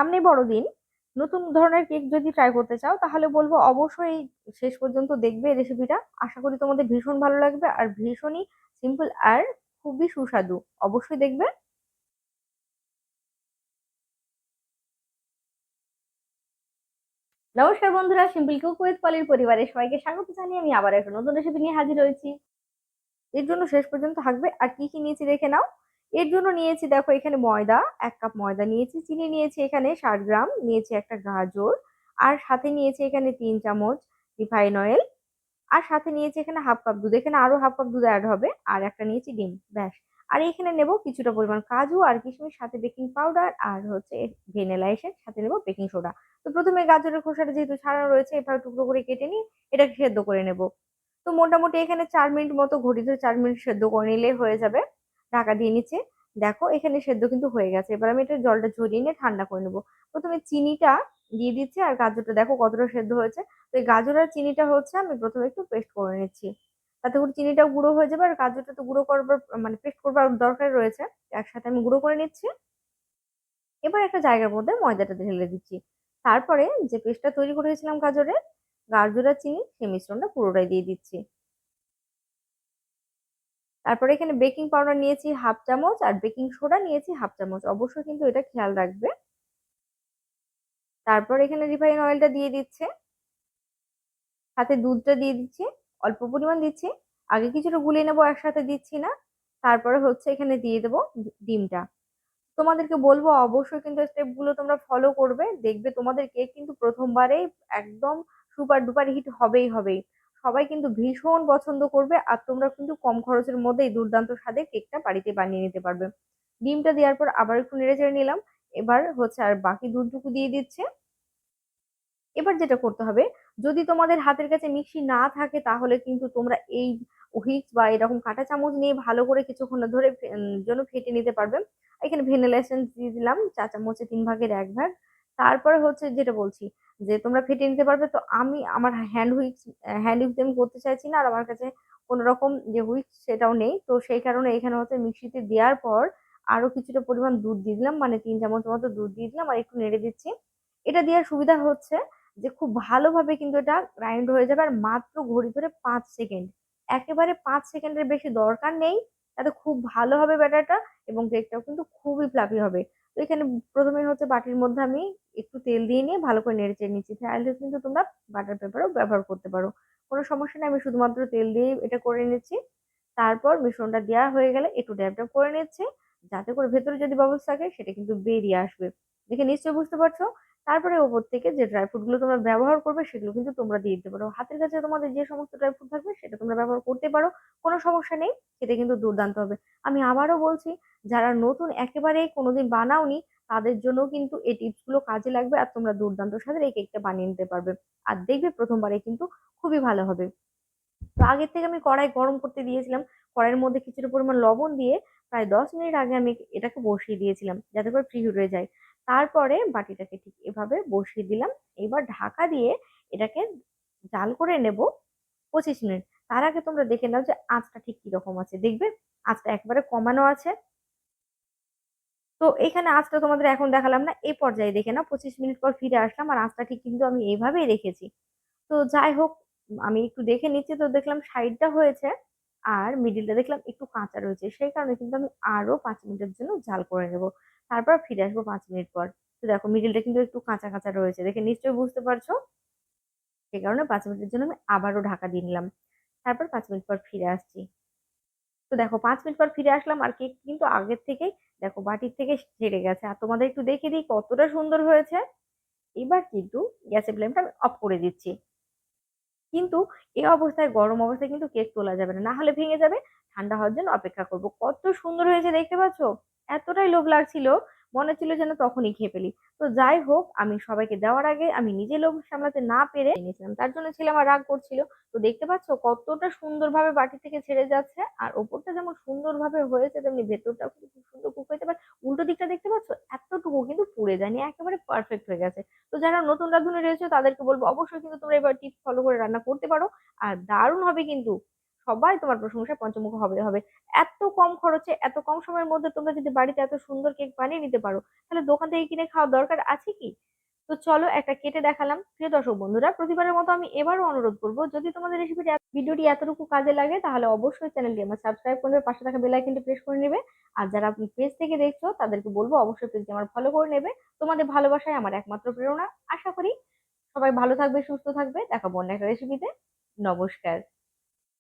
সামনে বড়দিন নতুন ধরনের কেক যদি ট্রাই করতে চাও, তাহলে বলব অবশ্যই শেষ পর্যন্ত দেখবে রেসিপিটা আশা করি তোমাদের ভীষণ ভালো লাগবে আর ভীষণই সিম্পল আর খুবই সুস্বাদু। অবশ্যই দেখবে। নমস্কার বন্ধুরা সিম্পল কুক উইথ পলির পরিবারের সবাইকে স্বাগত জানিয়ে আমি আবার একটা নতুন রেসিপি নিয়ে হাজির হয়েছি। এর জন্য শেষ পর্যন্ত থাকবে আর কি কি নিয়েছি দেখে নাও। এর জন্য নিয়েছি, দেখো এখানে ময়দা, এক কাপ ময়দা নিয়েছি, চিনি নিয়েছি এখানে ষাট গ্রাম, নিয়েছি একটা গাজর, আর সাথে নিয়েছি এখানে তিন চামচ রিফাইন অয়েল, আর সাথে নিয়েছি এখানে হাফ কাপ দুধ, এখানে আরও হাফ কাপ দুধ অ্যাড হবে, আর একটা নিয়েছি ডিম, ব্যাস। আর এখানে নেব কিছুটা পরিমাণ কাজু আর কিশমিশ, সাথে বেকিং পাউডার আর হচ্ছে ভেনিলা এসে সাথে নেব বেকিং সোডা। তো প্রথমে গাজরের খোসাটা যেহেতু ছাড়ানো রয়েছে এভাবে টুকরো করে কেটে নিই এটাকে সেদ্ধ করে নেব। তো মোটামুটি এখানে চার মিনিট মতো ঘড়ি ধরে চার মিনিট সেদ্ধ করে নিলে হয়ে যাবে। ঢাকা দিয়ে নিচ্ছে দেখো, এখানে সেদ্ধ কিন্তু হয়ে গেছে। এবার আমি এটা জলটা ঝরিয়ে নিয়ে ঠান্ডা করে নেব। প্রথমে চিনিটা দিয়ে দিচ্ছি, আর গাজরটা দেখো কতটা সেদ্ধ হয়েছে। তো এই গাজর আর চিনিটা হচ্ছে, আমি প্রথমে একটু পেস্ট করে নিচ্ছি। তাতে করে চিনিটাও গুঁড়ো হয়ে যাবে, আর গাজরটা তো গুঁড়ো করবার মানে পেস্ট করবার দরকার রয়েছে। একসাথে আমি গুঁড়ো করে নিচ্ছি। এবার একটা জায়গার মধ্যে ময়দাটা ঢেলে দিচ্ছি। তারপরে যে পেস্টটা তৈরি করেছিলাম গাজরের গাজর আর চিনি সেই মিশ্রণটা পুরোটাই দিয়ে দিচ্ছি। তারপরে এখানে বেকিং পাউডার নিয়েছি হাফ চামচ আর বেকিং সোডা নিয়েছি হাফ চামচ। অবশ্যই কিন্তু এটা খেয়াল রাখবে। তারপর এখানে রিফাইন অয়েলটা দিয়ে দিচ্ছে। সাথে দুধটা দিয়ে দিচ্ছি, অল্প পরিমাণ দিচ্ছি। আগে কিছুটা গুলিয়ে নেব, একসাথে দিচ্ছি না। তারপরে হচ্ছে এখানে দিয়ে দেবো ডিমটা। তোমাদেরকে বলব, অবশ্যই কিন্তু স্টেপগুলো তোমরা ফলো করবে। দেখবে তোমাদের কেক কিন্তু প্রথমবারেই একদম সুপার ডুপার হিট হবেই হবেই। সবাই কিন্তু ভীষণ পছন্দ করবে আর তোমরা কিন্তু কম খরচের মধ্যেই দুর্দান্ত স্বাদের কেকটা বাড়িতে বানিয়ে নিতে পারবে। ডিমটা দেওয়ার পর আবার একটু নেড়ে চেড়ে নিলাম। এবার হচ্ছে আর বাকি দুধটুকু দিয়ে দিচ্ছে। এবার যেটা করতে হবে, যদি তোমাদের হাতের কাছে মিক্সি না থাকে তাহলে কিন্তু তোমরা এই হুইক্স বা এরকম কাঁটা চামচ নিয়ে ভালো করে কিছুক্ষণ ধরে জন্য ফেটে নিতে পারবে। এখানে ভেনিলা এসেন্স দিয়ে দিলাম, চা চামচে তিন ভাগের এক ভাগ। তারপরে হচ্ছে যেটা বলছি, যে তোমরা ফেটে নিতে পারবে, তো আমি আমার হ্যান্ড হুইক্স হ্যান্ড হুইক্স আমি করতে চাইছি না, আর আমার কাছে কোনো রকম যে হুইক্স সেটাও নেই। তো সেই কারণে এখানে হচ্ছে মিক্সিতে দেওয়ার পর আরও কিছুটা পরিমাণ দুধ দিয়ে দিলাম মানে তিন চামচ মতো দুধ দিয়ে দিলাম, আর একটু নেড়ে দিচ্ছি। এটা দেওয়ার সুবিধা হচ্ছে যে খুব ভালোভাবে কিন্তু এটা গ্রাইন্ড হয়ে যাবে, আর মাত্র ঘড়ি ধরে পাঁচ সেকেন্ড। একেবারে পাঁচ সেকেন্ডের বেশি দরকার নেই, তাতে খুব ভালো হবে ব্যাটারটা, এবং কেকটাও কিন্তু খুবই ফ্লাফি হবে। এখানে প্রথমে হচ্ছে বাটির মধ্যে আমি একটু তেল দিয়ে নিয়ে ভালো করে নেড়ে চেড়ে নিচ্ছি। চাইলে কিন্তু তোমরা বাটার পেপারও ব্যবহার করতে পারো। কোনো সমস্যা নেই, আমি শুধুমাত্র তেল দিয়ে এটা করে নিচ্ছি। তারপর মিশ্রণটা দেওয়া হয়ে গেলে একটু ড্যাব ড্যাব করে নিচ্ছে। যাতে করে ভেতরে যদি বাবলস থাকে, সেটা কিন্তু বেরিয়ে আসবে। দেখে নিশ্চয়ই বুঝতে পারছ? তারপরে ওপর থেকে যে ড্রাই ফ্রুটগুলো তোমরা ব্যবহার করবে, সেগুলো কিন্তু তোমরা দিয়ে দিতে পারো। হাতের কাছে তোমাদের যে সমস্ত ড্রাই ফ্রুট থাকবে, সেটা তোমরা ব্যবহার করতে পারো। কোনো সমস্যা নেই, খেতে কিন্তু দুর্দান্ত হবে। আমি আবারও বলছি, যারা নতুন একেবারে কোনোদিন বানাওনি, তাদের জন্য কিন্তু এই টিপসগুলো কাজে লাগবে আর তোমরা দুর্দান্ত স্বাদের এই কেকটা বানিয়ে নিতে পারবে। আর দেখবে প্রথমবারে কিন্তু খুবই ভালো হবে। তো আগের থেকে আমি কড়াই গরম করতে দিয়েছিলাম। কড়াইয়ের মধ্যে কিছুটা পরিমাণ লবণ দিয়ে প্রায় দশ মিনিট আগে আমি এটাকে বসিয়ে দিয়েছিলাম, যাতে করে ফ্রি হয়ে যায়। তারপরে বাটিটাকে ঠিক এভাবে বসিয়ে দিলাম। এবার ঢাকা দিয়ে এটাকে জাল করে নেব পঁচিশ মিনিট। তার আগে তোমরা দেখে নাও যে আঁচটা ঠিক কীরকম আছে। দেখবে আঁচটা একবারে কমানো আছে। তো এখানে আঁচটা তোমাদের এখন দেখালাম না এই পর্যায়ে দেখে না পঁচিশ মিনিট পর ফিরে আসলাম আর আঁচটা ঠিক কিন্তু আমি এইভাবেই রেখেছি। তো যাই হোক, আমি একটু দেখে নিচ্ছি। তো দেখলাম সাইডটা হয়েছে। আর মিডিলটা দেখলাম একটু কাঁচা রয়েছে, সেই কারণে কিন্তু আমি আরও পাঁচ মিনিটের জন্য জাল করে নেব। তারপর ফিরে আসব পাঁচ মিনিট পর। তো দেখো মিডিলটা কিন্তু একটু কাঁচা কাঁচা রয়েছে, দেখে নিশ্চয়ই বুঝতে পারছ? সেই কারণে পাঁচ মিনিটের জন্য আমি আবারও ঢাকা দিয়ে নিলাম। তারপর পাঁচ মিনিট পর ফিরে আসছি। তো দেখো পাঁচ মিনিট পর ফিরে আসলাম আর কেক কিন্তু আগের থেকেই দেখো বাটির থেকে ছেড়ে গেছে। আর তোমাদের একটু দেখে দিই কতটা সুন্দর হয়েছে। এবার কিন্তু গ্যাসের ফ্লেমটা আমি অফ করে দিচ্ছি। কিন্তু এই অবস্থায়, গরম অবস্থায় কিন্তু কেক তোলা যাবে না। না হলে ভেঙে যাবে, ঠান্ডা হওয়ার জন্য অপেক্ষা করব। কত সুন্দর হয়েছে, দেখতে পাচ্ছ? এতটাই লোভ লাগছিল, মনে ছিল যেন তখনই খেয়ে ফেলি। তো যাই হোক, আমি সবাইকে দেওয়ার আগে আমি নিজে লোভ সামলাতে না পেরে এনেছিলাম। তার জন্য ছিল আমার রাগ করছিল। তো দেখতে পাচ্ছ কতটা সুন্দরভাবে বাটি থেকে ছেড়ে যাচ্ছে, আর ওপরটা যেমন সুন্দরভাবে হয়েছে, তেমনি ভেতরটাও কিন্তু খুব সুন্দর কুক হয়েছে বাট উল্টো দিকটা দেখতে পাচ্ছ? এতটুকু কিন্তু পুড়ে যায়নি, একেবারে পারফেক্ট হয়ে গেছে। যারা নতুন রাঁধুনি রয়েছে, তাদেরকে বলব অবশ্যই কিন্তু তোমরা এবার টিপস ফলো করে রান্না করতে পারো। আর দারুণ হবে কিন্তু সবাই তোমার প্রশংসা পঞ্চমুখ হবে হবে। এত কম খরচে, এত কম সময়ের মধ্যে তোমরা যদি বাড়িতে এত সুন্দর কেক বানিয়ে নিতে পারো, তাহলে দোকান থেকে কিনে খাওয়ার দরকার আছে কি? তো চলো একটা কেটে দেখালাম। প্রিয় দর্শক বন্ধুরা, প্রতিবারের মতো আমি এবারও অনুরোধ করব, যদি তোমাদের রেসিপিটা ভিডিওটি এতটুকু কাজে লাগে, তাহলে অবশ্যই চ্যানেলটি আমার সাবস্ক্রাইব করবে পাশে থাকা বেল আইকনটি প্রেস করে নেবে। আর যারা পেজ থেকে দেখছ, তাদেরকে বলব অবশ্যই পেজটি আমার ফলো করে নেবে। তোমাদের ভালোবাসায় আমার একমাত্র প্রেরণা। আশা করি সবাই ভালো থাকবে, সুস্থ থাকবে। দেখাবো অন্য একটা রেসিপিতে নমস্কার।